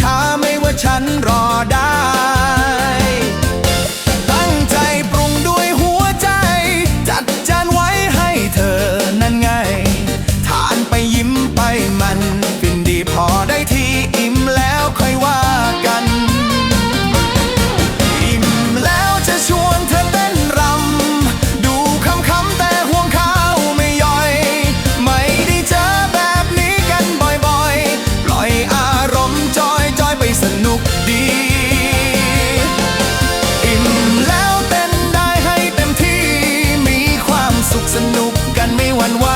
ช้าไม่ว่าฉัน สนุกกันไม่หวั่นไหว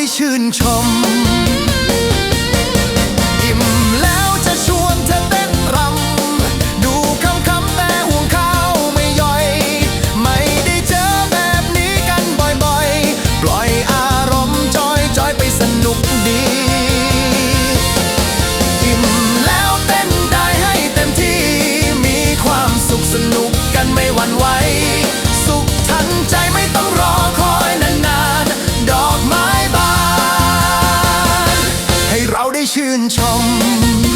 ได้ชื่นชม อก